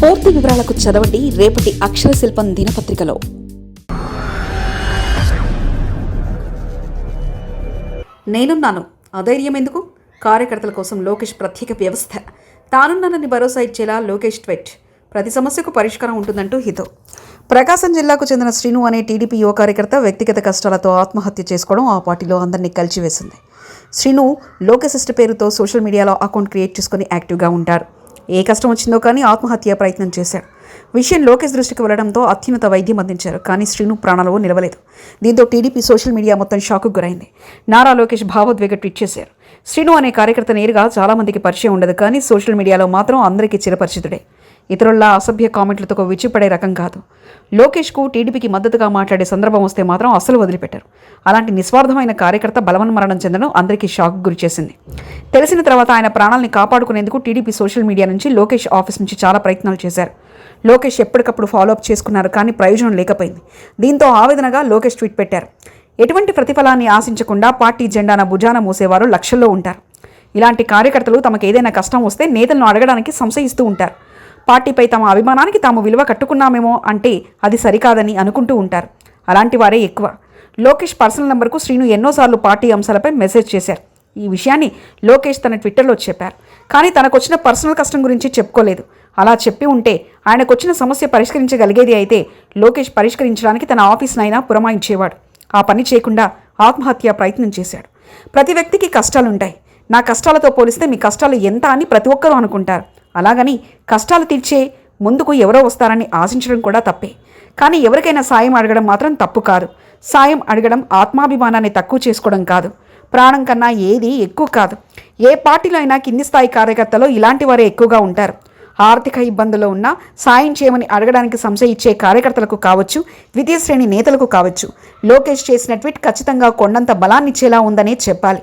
పూర్తి వివరాలకు చదవండి రేపటి అక్షర శిల్పం దినపత్రికలో. నేనున్నాను. అధైర్యం ఎందుకు? కార్యకర్తల కోసం లోకేష్ ప్రత్యేక వ్యవస్థ. తానున్నానని భరోసా ఇచ్చేలా లోకేష్ ట్వెట్. ప్రతి సమస్యకు పరిష్కారం ఉంటుందంటూ హితో. ప్రకాశం జిల్లాకు చెందిన శ్రీను అనే టీడీపీ యువ కార్యకర్త వ్యక్తిగత కష్టాలతో ఆత్మహత్య చేసుకోవడం ఆ పార్టీలో అందరినీ కలిచివేసింది. శ్రీను లోకేసిస్ట్ పేరుతో సోషల్ మీడియాలో అకౌంట్ క్రియేట్ చేసుకుని యాక్టివ్గా ఉంటారు. ఏ కష్టం వచ్చిందో కానీ ఆత్మహత్య ప్రయత్నం చేశాడు. విషయం లోకేష్ దృష్టికి వెళ్ళడంతో అత్యున్నత వైద్యం అందించారు కానీ శ్రీను ప్రాణాలు నిలవలేదు. దీంతో టీడీపీ సోషల్ మీడియా మొత్తం షాకు గురైంది. నారా లోకేష్ భావోద్వేగ ట్వీట్ చేశారు. శ్రీను అనే కార్యకర్త నేరుగా చాలామందికి పరిచయం ఉండదు కానీ సోషల్ మీడియాలో మాత్రం అందరికీ చిరపరిచితుడే. ఇతరుల్లా అసభ్య కామెంట్లతో విచ్చిపడే రకం కాదు. లోకేష్కు టీడీపీకి మద్దతుగా మాట్లాడే సందర్భం వస్తే మాత్రం అస్సలు వదిలిపెట్టారు. అలాంటి నిస్వార్థమైన కార్యకర్త బలవన్మరణం చెందడం అందరికీ షాక్ గురి చేసింది. తెలిసిన తర్వాత ఆయన ప్రాణాలని కాపాడుకునేందుకు టీడీపీ సోషల్ మీడియా నుంచి లోకేష్ ఆఫీస్ నుంచి చాలా ప్రయత్నాలు చేశారు. లోకేష్ ఎప్పటికప్పుడు ఫాలోఅప్ చేసుకున్నారు కానీ ప్రయోజనం లేకపోయింది. దీంతో ఆవేదనగా లోకేష్ ట్వీట్ పెట్టారు. ఎటువంటి ప్రతిఫలాన్ని ఆశించకుండా పార్టీ జెండాన భుజాన మూసేవారు లక్షల్లో ఉంటారు. ఇలాంటి కార్యకర్తలు తమకు ఏదైనా కష్టం వస్తే నేతలను అడగడానికి సంశయిస్తూ ఉంటారు. పార్టీపై తమ అభిమానానికి తాము విలువ కట్టుకున్నామేమో అంటే అది సరికాదని అనుకుంటూ ఉంటారు. అలాంటి వారే ఎక్కువ. లోకేష్ పర్సనల్ నెంబర్కు శ్రీను ఎన్నోసార్లు పార్టీ అంశాలపై మెసేజ్ చేశారు. ఈ విషయాన్ని లోకేష్ తన ట్విట్టర్లో చెప్పారు. కానీ తనకొచ్చిన పర్సనల్ కష్టం గురించి చెప్పుకోలేదు. అలా చెప్పి ఉంటే ఆయనకొచ్చిన సమస్య పరిష్కరించగలిగేది అయితే లోకేష్ పరిష్కరించడానికి తన ఆఫీస్నైనా పురమాయించేవాడు. ఆ పని చేయకుండా ఆత్మహత్య ప్రయత్నం చేశాడు. ప్రతి వ్యక్తికి కష్టాలుంటాయి. నా కష్టాలతో పోలిస్తే మీ కష్టాలు ఎంత అని ప్రతి ఒక్కరూ అనుకుంటారు. అలాగని కష్టాలు తీర్చే ముందుకు ఎవరో వస్తారని ఆశించడం కూడా తప్పే. కానీ ఎవరికైనా సాయం అడగడం మాత్రం తప్పు కాదు. సాయం అడగడం ఆత్మాభిమానాన్ని తక్కువ చేసుకోవడం కాదు. ప్రాణం కన్నా ఏది ఎక్కువ కాదు. ఏ పార్టీలో అయినా కింది స్థాయి కార్యకర్తలు ఇలాంటి వారే ఎక్కువగా ఉంటారు. ఆర్థిక ఇబ్బందుల్లో ఉన్న సాయం చేయమని అడగడానికి సంశయించే కార్యకర్తలకు కావచ్చు ద్వితీయ శ్రేణి నేతలకు కావచ్చు. లోకేష్ చేసిన ట్వీట్ ఖచ్చితంగా కొండంత బలాన్నిచ్చేలా ఉందనే చెప్పాలి.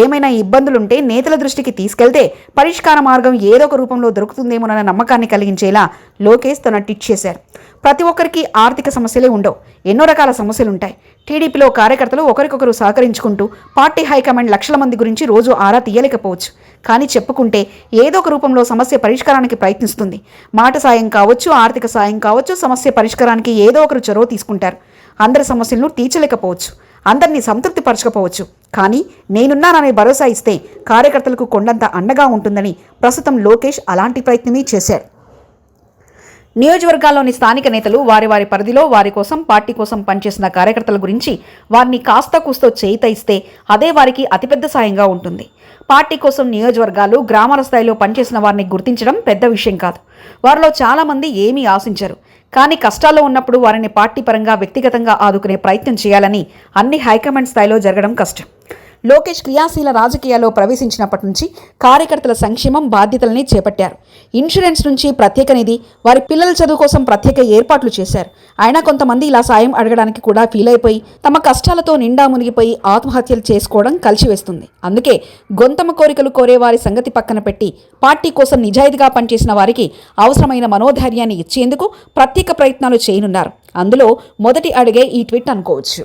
ఏమైనా ఇబ్బందులుంటే నేతల దృష్టికి తీసుకెళ్తే పరిష్కార మార్గం ఏదో ఒక రూపంలో దొరుకుతుందేమోనన్న నమ్మకాన్ని కలిగించేలా లోకేష్ తన ట్వీట్ చేశారు. ప్రతి ఒక్కరికి ఆర్థిక సమస్యలే ఉండవు. ఎన్నో రకాల సమస్యలు ఉంటాయి టీడీపీలో కార్యకర్తలు ఒకరికొకరు సహకరించుకుంటూ పార్టీ హైకమాండ్ లక్షల మంది గురించి రోజు ఆరా తీయలేకపోవచ్చు. కానీ చెప్పుకుంటే ఏదో ఒక రూపంలో సమస్య పరిష్కారానికి ప్రయత్నిస్తుంది. మాట సాయం కావచ్చు ఆర్థిక సాయం కావచ్చు సమస్య పరిష్కారానికి ఏదో ఒకరు చొరవ తీసుకుంటారు. అందరి సమస్యలను తీర్చలేకపోవచ్చు. అందరినీ సంతృప్తిపరచకపోవచ్చు. కానీ నేనున్నాననే భరోసా ఇస్తే కార్యకర్తలకు కొండంత అండగా ఉంటుందని ప్రస్తుతం లోకేష్ అలాంటి ప్రయత్నమే చేశారు నియోజకవర్గాల్లోని స్థానిక నేతలు వారి వారి పరిధిలో వారి కోసం పార్టీ కోసం పనిచేసిన కార్యకర్తల గురించి వారిని కాస్త కూస్తో చేయిత ఇస్తే అదే వారికి అతిపెద్ద సాయంగా ఉంటుంది. పార్టీ కోసం నియోజకవర్గాలు గ్రామాల స్థాయిలో పనిచేసిన వారిని గుర్తించడం పెద్ద విషయం కాదు. వారిలో చాలామంది ఏమీ ఆశించరు. కానీ కష్టాల్లో ఉన్నప్పుడు వారిని పార్టీ పరంగా వ్యక్తిగతంగా ఆదుకునే ప్రయత్నం చేయాలని అన్ని హైకమాండ్ స్థాయిలో జరగడం కష్టం. లోకేష్ క్రియాశీల రాజకీయాల్లో ప్రవేశించినప్పటి నుంచి కార్యకర్తల సంక్షేమం బాధ్యతలని చేపట్టారు. ఇన్సూరెన్స్ నుంచి ప్రత్యేక నిధి వారి పిల్లల చదువు కోసం ప్రత్యేక ఏర్పాట్లు చేశారు. అయినా కొంతమంది ఇలా సాయం అడగడానికి కూడా ఫీల్ అయిపోయి తమ కష్టాలతో నిండా మునిగిపోయి ఆత్మహత్యలు చేసుకోవడం కలిసివేస్తుంది. అందుకే గొంతమ కోరికలు కోరే వారి సంగతి పక్కన పెట్టి పార్టీ కోసం నిజాయితీగా పనిచేసిన వారికి అవసరమైన మనోధైర్యాన్ని ఇచ్చేందుకు ప్రత్యేక ప్రయత్నాలు చేయనున్నారు. అందులో మొదటి అడిగే ఈ ట్వీట్ అనుకోవచ్చు.